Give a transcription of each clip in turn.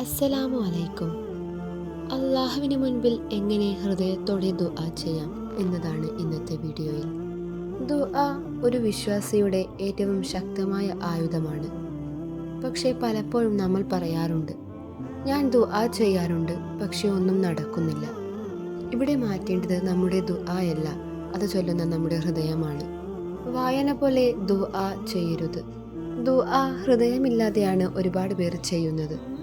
അസ്സലാമു അലൈക്കും. അള്ളാഹുവിന് മുൻപിൽ എങ്ങനെ ഹൃദയത്തോടെ ദുആ ചെയ്യാം എന്നതാണ് ഇന്നത്തെ വീഡിയോയിൽ. ദുആ ഒരു വിശ്വാസിയുടെ ഏറ്റവും ശക്തമായ ആയുധമാണ്. പക്ഷേ പലപ്പോഴും നമ്മൾ പറയാറുണ്ട് ഞാൻ ദുആ ചെയ്യാറുണ്ട് പക്ഷേ ഒന്നും നടക്കുന്നില്ല. ഇവിടെ മാറ്റേണ്ടത് നമ്മുടെ ദുആയല്ല അത് ചൊല്ലുന്ന നമ്മുടെ ഹൃദയമാണ്. വായന പോലെ ദുആ ചെയ്യരുത്. ദുആ ഹൃദയമില്ലാതെയാണ് ഒരുപാട് പേർ ചെയ്യുന്നത്.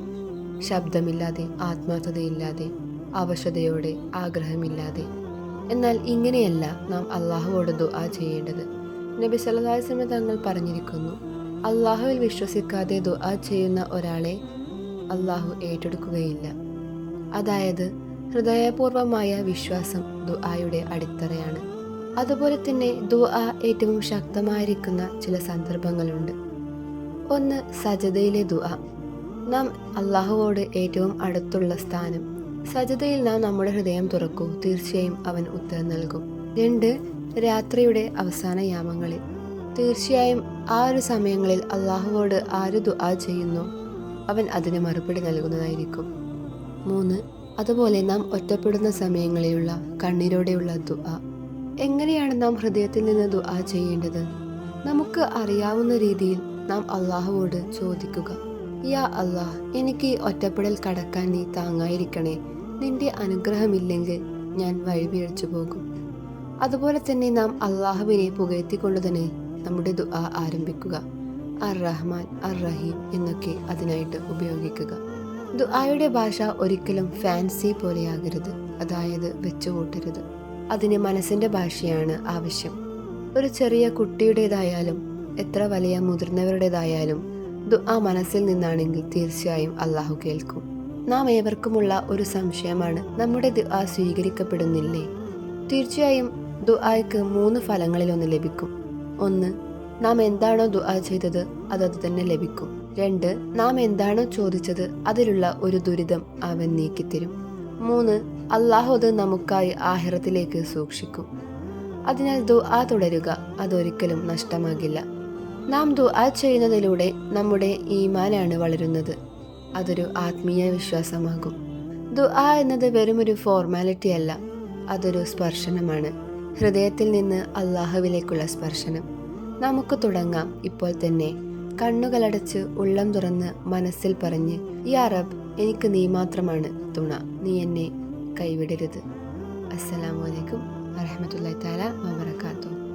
ശബ്ദമില്ലാതെ ആത്മാർത്ഥതയില്ലാതെ അവശതയോടെ ആഗ്രഹമില്ലാതെ. എന്നാൽ ഇങ്ങനെയല്ല നാം അള്ളാഹുവോട് ദുആ ചെയ്യേണ്ടത്. നബി സല്ലാസ്ലമ തങ്ങൾ പറഞ്ഞിരിക്കുന്നു അള്ളാഹുവിൽ വിശ്വസിക്കാതെ ദുആ ചെയ്യുന്ന ഒരാളെ അള്ളാഹു ഏറ്റെടുക്കുകയില്ല. അതായത് ഹൃദയപൂർവമായ വിശ്വാസം ദുആയുടെ അടിത്തറയാണ്. അതുപോലെ തന്നെ ദുആ ഏറ്റവും ശക്തമായിരിക്കുന്ന ചില സന്ദർഭങ്ങളുണ്ട്. ഒന്ന് സജതയിലെ ദുആ. നാം അള്ളാഹുവോട് ഏറ്റവും അടുത്തുള്ള സ്ഥാനം. സജതയിൽ നാം നമ്മുടെ ഹൃദയം തുറക്കൂ തീർച്ചയായും അവൻ ഉത്തരം നൽകും. രണ്ട് രാത്രിയുടെ അവസാന യാമങ്ങളിൽ. തീർച്ചയായും ആ ഒരു സമയങ്ങളിൽ അള്ളാഹുവോട് ആര് ദുആ ചെയ്യുന്നു അവൻ അതിന് മറുപടി നൽകുന്നതായിരിക്കും. മൂന്ന് അതുപോലെ നാം ഒറ്റപ്പെടുന്ന സമയങ്ങളിലുള്ള കണ്ണീരോടെയുള്ള ദുആ. എങ്ങനെയാണ് നാം ഹൃദയത്തിൽ നിന്ന് ദുആ ചെയ്യേണ്ടത്? നമുക്ക് അറിയാവുന്ന രീതിയിൽ നാം അള്ളാഹുവോട് ചോദിക്കുക. യാ അള്ളാഹ് എനിക്ക് ഒറ്റപ്പെടൽ കടക്കാൻ നീ താങ്ങായിരിക്കണേ. നിന്റെ അനുഗ്രഹമില്ലെങ്കിൽ ഞാൻ വഴിപിഴച്ചു പോകും. അതുപോലെ തന്നെ നാം അള്ളാഹുവിനെ പുകഴ്ത്തിക്കൊണ്ട് തന്നെ നമ്മുടെ ദുആ ആരംഭിക്കുക. അർ റഹ്മാൻ അർ റഹീം എന്നൊക്കെ അതിനായിട്ട് ഉപയോഗിക്കുക. ദുആയുടെ ഭാഷ ഒരിക്കലും ഫാൻസി പോലെയാകരുത്. അതായത് വെച്ചുകൂട്ടരുത്. അതിന് മനസ്സിന്റെ ഭാഷയാണ് ആവശ്യം. ഒരു ചെറിയ കുട്ടിയുടേതായാലും എത്ര വലിയ മുതിർന്നവരുടേതായാലും ദുആ മനസ്സിൽ നിന്നാണെങ്കിൽ തീർച്ചയായും അള്ളാഹു കേൾക്കും. നാം ഏവർക്കുമുള്ള ഒരു സംശയമാണ് നമ്മുടെ ദുആ സ്വീകരിക്കപ്പെടുന്നില്ലേ? തീർച്ചയായും ദുആയ്ക്ക് മൂന്ന് ഫലങ്ങളിലൊന്ന് ലഭിക്കും. ഒന്ന് നാം എന്താണോ ദുആ ചെയ്തത് അതത് തന്നെ ലഭിക്കും. രണ്ട് നാം എന്താണോ ചോദിച്ചത് അതിലുള്ള ഒരു ദുരിതം അവൻ നീക്കിത്തരും. മൂന്ന് അള്ളാഹു അത് നമുക്കായി ആഹിറത്തിലേക്ക് സൂക്ഷിക്കും. അതിനാൽ ദുആ തുടരുക അതൊരിക്കലും നഷ്ടമാകില്ല. നാം ദുആ ചെയ്യുന്നതിലൂടെ നമ്മുടെ ഈമാനാണ് വളരുന്നത്. അതൊരു ആത്മീയ വിശ്വാസമാകും. ദുആ എന്നത് വെറുമൊരു ഫോർമാലിറ്റി അല്ല അതൊരു സ്പർശനമാണ്. ഹൃദയത്തിൽ നിന്ന് അള്ളാഹുവിലേക്കുള്ള സ്പർശനം. നമുക്ക് തുടങ്ങാം ഇപ്പോൾ തന്നെ. കണ്ണുകളടച്ച് ഉള്ളം തുറന്ന് മനസ്സിൽ പറഞ്ഞ് യാ റബ് എനിക്ക് നീ മാത്രമാണ് തുണ നീ എന്നെ കൈവിടരുത്. അസ്സലാമു അലൈക്കും വറഹമത്തല്ലാ താല വബർക്കാത്തു